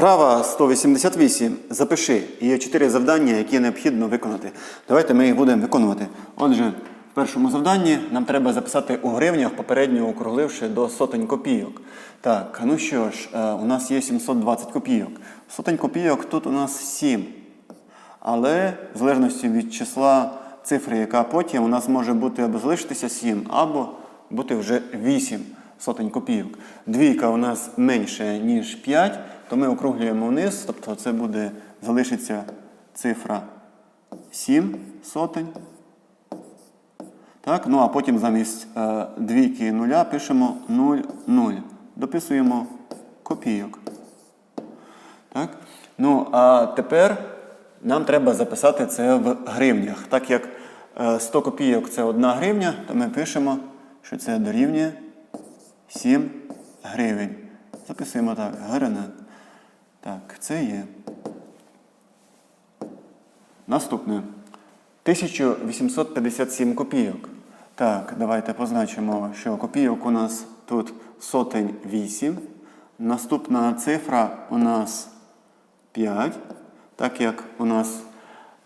Вправа 188. Запиши. Є чотири завдання, які необхідно виконати. Давайте ми їх будемо виконувати. Отже, в першому завданні нам треба записати у гривнях, попередньо округливши до сотень копійок. Так, ну що ж, е, у нас є 720 копійок. Сотень копійок тут у нас 7. Але в залежності від числа цифри, яка потім, у нас може бути або залишитися 7, або бути вже 8 сотень копійок. Двійка у нас менше, ніж 5, то ми округлюємо вниз, тобто це буде залишиться цифра 7 сотень. Так, ну а потім замість е, двійки і нуля пишемо 0, 0. Дописуємо копійок. Так? Ну, а тепер нам треба записати це в гривнях. Так як е, 100 копійок це 1 гривня, то ми пишемо, що це дорівнює 7 гривень. Записуємо так, гривня. Так, це є. Наступне. 1857 копійок. Так, давайте позначимо, що копійок у нас тут сотень 8. Наступна цифра у нас 5. Так як у нас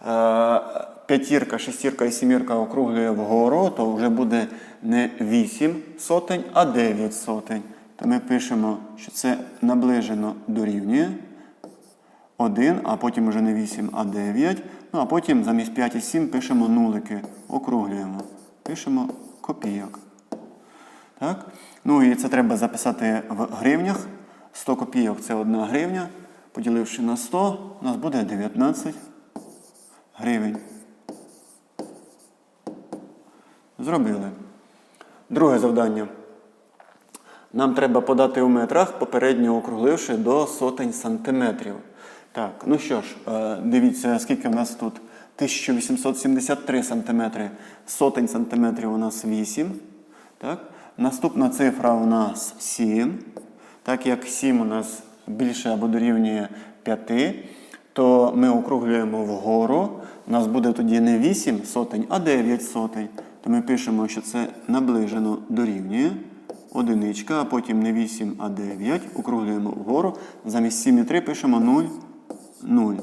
е, п'ятірка, шестірка і сімірка округлює вгору, то вже буде не 8 сотень, а 9 сотень. Ми пишемо, що це наближено дорівнює 1, а потім вже не 8, а 9. Ну, а потім замість 5 і 7 пишемо нулики, округлюємо. Пишемо копійок. Так? Ну і це треба записати в гривнях. 100 копійок це 1 гривня. Поділивши на 100, у нас буде 19 гривень. Зробили. Друге завдання. Нам треба подати у метрах, попередньо округливши до сотень сантиметрів. Так, ну що ж, е, дивіться, скільки в нас тут 1873 сантиметри, сотень сантиметрів у нас 8. Так? Наступна цифра у нас 7. Так як 7 у нас більше або дорівнює 5, то ми округлюємо вгору. У нас буде тоді не 8 сотень, а 9 сотень. То ми пишемо, що це наближено дорівнює. Одиничка, а потім не 8, а 9. Округлюємо вгору. Замість 7,3 пишемо 0, 0.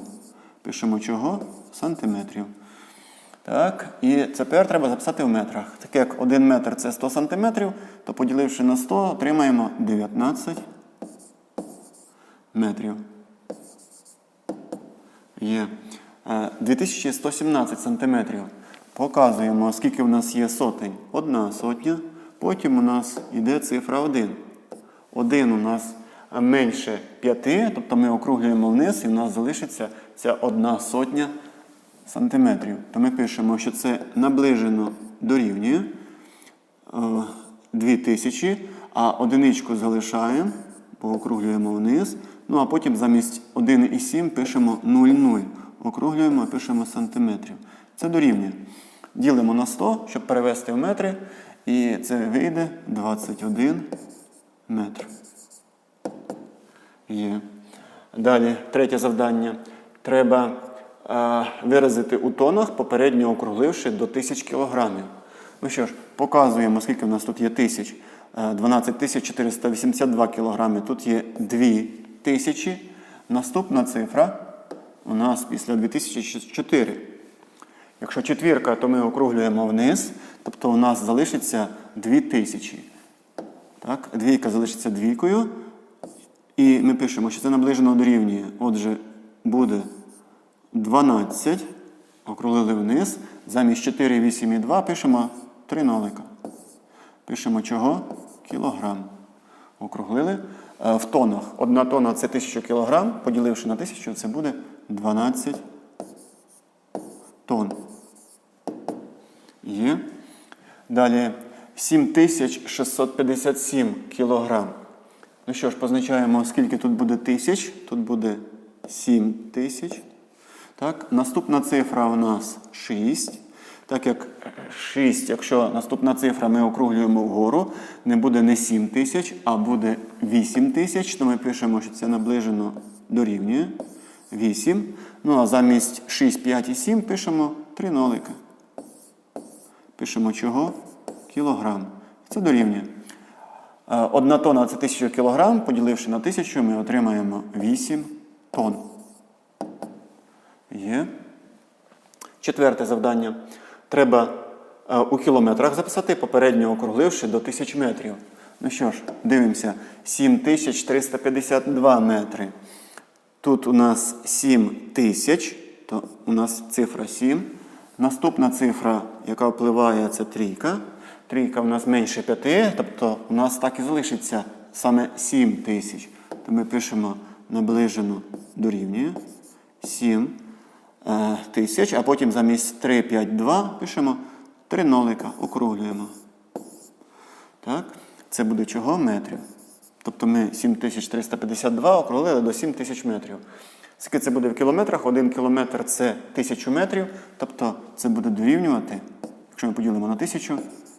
Пишемо чого? Сантиметрів. Так, і тепер треба записати в метрах. Так як 1 метр це 100 сантиметрів, то поділивши на 100, отримаємо 19 метрів. Є. Е, 2117 сантиметрів. Показуємо, скільки в нас є сотень. Одна сотня. Потім у нас йде цифра 1. 1 у нас менше 5, тобто ми округлюємо вниз і в нас залишиться ця одна сотня сантиметрів. То ми пишемо, що це наближено дорівнює е, 2000, а одиничку залишаємо, поокруглюємо вниз. Ну а потім замість 1,7 пишемо 0,0. Округлюємо, пишемо сантиметрів. Це дорівнює. Ділимо на 100, щоб перевести в метри. І це вийде 21 метр. Є. Далі, третє завдання. Треба е, виразити у тонах, попередньо округливши до 1000 кілограмів. Ну що ж, показуємо, скільки в нас тут є тисяч. Е, 12 482 кілограми. Тут є 2000. Наступна цифра у нас після 2004. Якщо четвірка, то ми округлюємо вниз, тобто у нас залишиться 2000. Так, двійка залишиться двійкою. І ми пишемо, що це наближено дорівнює. Отже, буде 12. Округлили вниз. Замість 4, 8 і 2 пишемо 3 нолика. Пишемо чого? Кілограм. Округлили. Е, В тонах. Одна тонна це 1000 кілограм. Поділивши на 1000, це буде 12 тонн. Є. Далі 7657 кілограм. Ну що ж, позначаємо, скільки тут буде тисяч. Тут буде 7 тисяч. Так, наступна цифра у нас 6. Так як 6, якщо наступна цифра ми округлюємо вгору, не буде не 7 тисяч, а буде 8 тисяч, то ми пишемо, що це наближено дорівнює 8. Ну а замість 6, 5 і 7 пишемо 3 нолика. Пишемо чого? Кілограм. Це дорівнює. Е, Одна тонна це 1000 кілограм. Поділивши на 1000, ми отримаємо 8 тонн. Є. Четверте завдання. Треба е, у кілометрах записати, попередньо округливши до 1000 метрів. Ну що ж, дивимося. 7352 метри. Тут у нас 7000, то у нас цифра 7. Наступна цифра, яка впливає, це трійка. Трійка у нас менше 5, тобто у нас так і залишиться саме 7 тисяч. То ми пишемо наближено дорівнює 7 е, тисяч, а потім замість 3, 5, 2 пишемо 3 нолика, округлюємо. Так? Це буде чого? Метрів. Тобто ми 7352 округлили до 7000 метрів. Скільки це буде в кілометрах? Один кілометр це 1000 метрів. Тобто це буде дорівнювати, якщо ми поділимо на 1000,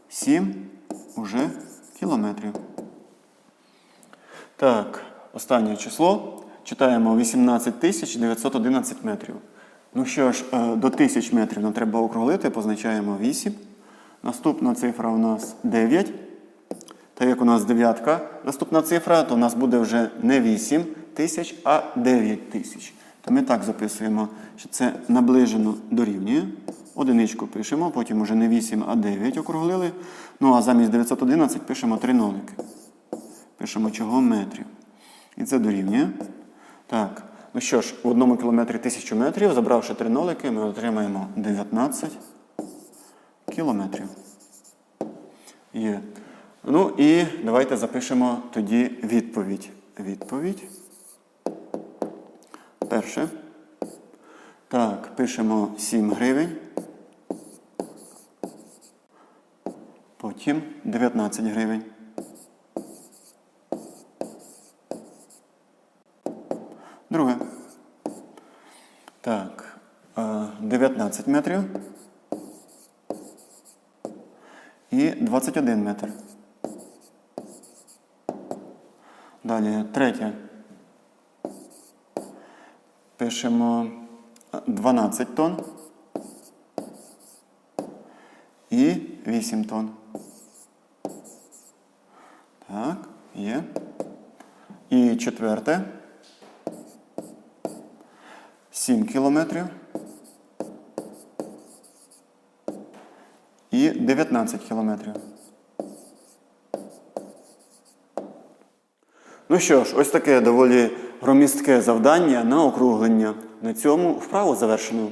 7 уже кілометрів. Так, останнє число. Читаємо 18911 метрів. Ну що ж, е, до 1000 метрів нам треба округлити, позначаємо 8. Наступна цифра у нас 9. Так як у нас дев'ятка, наступна цифра, то у нас буде вже не 8 тисяч, а 9 тисяч. То ми так записуємо, що це наближено дорівнює. Одиничку пишемо, потім уже не 8, а 9 округлили. Ну а замість 911 пишемо 3 нолики. Пишемо чого метрів. І це дорівнює. Так, ну що ж, в одному кілометрі 1000 метрів, забравши 3 нолики, ми отримаємо 19 кілометрів. Є. Ну і давайте запишемо тоді відповідь. Відповідь. Перше. Так, пишемо 7 гривень. Потім 19 гривень. Друге. Так, е, 19 метрів. І 21 метр. Далі третє. Пишемо 12 тонн і 8 тонн. Так, є. І четверте. 7 кілометрів. І 19 кілометрів. Ну що ж, ось таке доволі громістке завдання на округлення. На цьому вправу завершено.